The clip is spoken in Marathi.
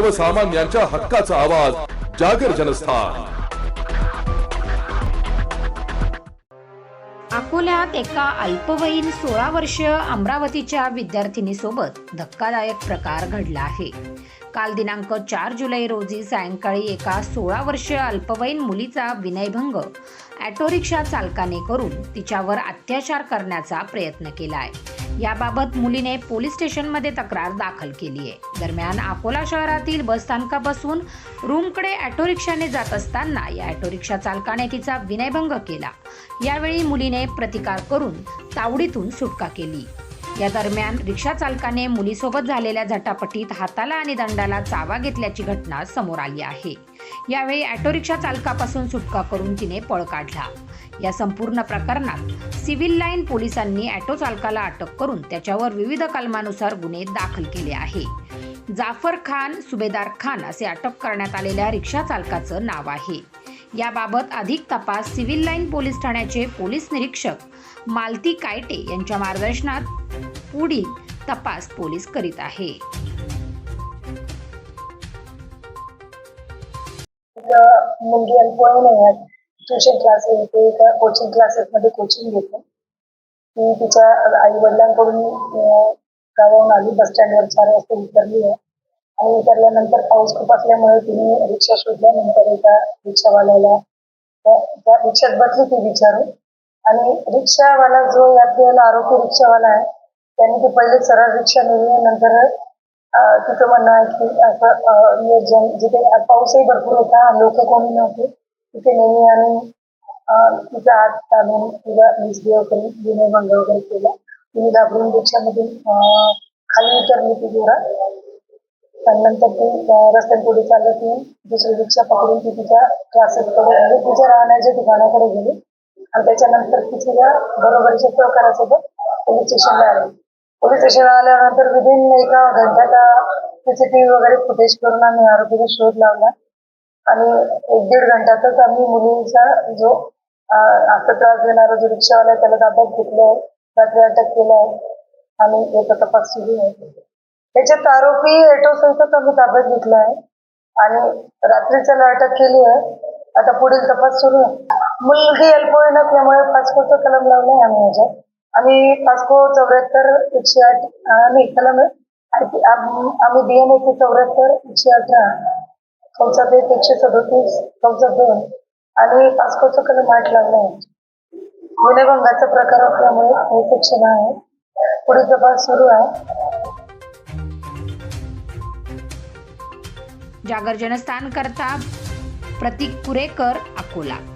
सर्वसामान्यांच्या हक्काचा आवाज जागर जनस्थान. अकोल्यात एका अल्पवयीन सोळा वर्षीय अमरावतीच्या विद्यार्थिनीसोबत धक्कादायक प्रकार घडला आहे. काल दिनांक चार जुलै रोजी सायंकाळी एका सोळा वर्षीय अल्पवयीन मुलीचा विनयभंग ॲटो रिक्षा चालकाने करून तिच्यावर अत्याचार करण्याचा प्रयत्न केला आहे याबाबत मुलीने पोलीस स्टेशनमध्ये तक्रार दाखल केली आहे. दरम्यान अकोला शहरातील बसस्थानकापासून रूमकडे ऑटो रिक्षाने जात असताना या ऑटो रिक्षा चालकाने तिचा विनयभंग केला. यावेळी मुलीने प्रतिकार करून तावडीतून सुटका केली. या दरम्यान रिक्षा चालकाने मुलीसोबत झालेल्या झटापटीत हाताला आणि दंडाला चावा घेतल्याची घटना समोर आली आहे. यावेळी ऑटो रिक्षा चालकापासून सुटका करून तिने पळ काढला. या संपूर्ण प्रकरणात सिव्हिल लाईन पोलिसांनी ऑटो चालकाला अटक करून त्याच्यावर विविध कलमानुसार गुन्हे दाखल केले आहे. जाफर खान सुभेदार खान असे अटक करण्यात आलेल्या रिक्षा चालकाचं नाव आहे. याबाबत अधिक तपास सिव्हिल लाईन पोलीस ठाण्याचे पोलीस निरीक्षक मालती कायटे यांच्या मार्गदर्शनात पुढील तपास पोलीस करीत आहे. तिथं मुलगी अल्पवयीन आहे. ट्युशन क्लासेस घेते एका कोचिंग क्लासेसमध्ये कोचिंग घेते. ती तिच्या आई वडिलांकडून गावाहून आली. बस स्टँडवर चार वाजता उतरली आहे. आणि उतरल्यानंतर पाऊस खूप असल्यामुळे तिने रिक्षा शोधल्यानंतर एका रिक्षावाल्याला त्या त्या रिक्षात बसली ती विचारून आणि रिक्षावाला जो यात गेलेला आरोपी रिक्षावाला आहे त्यांनी ती पहिले सरळ रिक्षा नेली नंतर तिथं तिचं म्हणणं आहे की असं नियोजन निर्जन जिथे पाऊसही भरपूर होता लोक कोणी नव्हते तिथे नेली आणि तिथे तिचा हात ताणून तिला मिसबिहेव करून विनयभंग वगैरे केला. तिने घाबरून रिक्षामधून खाली उतरली ती जोरा आणि नंतर ती रस्त्यात पुढे चालत ती दुसरी रिक्षा पकडून ती तिच्या क्लासेसकडे म्हणजे तिच्या राहण्याच्या ठिकाणाकडे गेली. आणि त्याच्यानंतर ती तिच्या बरोबरच्या सहकारासोबत पोलीस स्टेशनला आली. पोलीस स्टेशनला आल्यानंतर विदिन एका घंट्यात सीसीटीव्ही वगैरे फुटेज करून आम्ही आरोपीचा शोध लावला. आणि एक दीड घंट्यातच आम्ही मुलीचा जो आता त्रास देणारा जो रिक्षावाला आहे त्याला ताब्यात घेतलाय रात्री अटक केलं आहे. आणि याचा तपास सुरू आहे त्याच्यात आरोपी ऑटो सहितच आम्ही ताब्यात घेतला आहे. आणि रात्री त्याला अटक केली आहे. आता पुढील तपास सुरू आहे. मुलगी अल्पवयीन असल्यामुळे पासपोर्टचा कलम लावलाय आम्ही याच्यात. आणि पासपो चौऱ्याहत्तर एकशे आठ नाही कलम आहे आम- आम्ही डीएनए चौऱ्याहत्तर एकशे अठरा चौसष्ट एक एकशे सदोतीस चौसष्ट दोन. आणि पासपोर्टचा कलम आठ लागलं आहे. विनयभंगाचा प्रकार असल्यामुळे हे शिक्षण आहे. पुढील तपास सुरू आहे. जागर जनस्थान करता प्रतीक पुरेकर अकोला.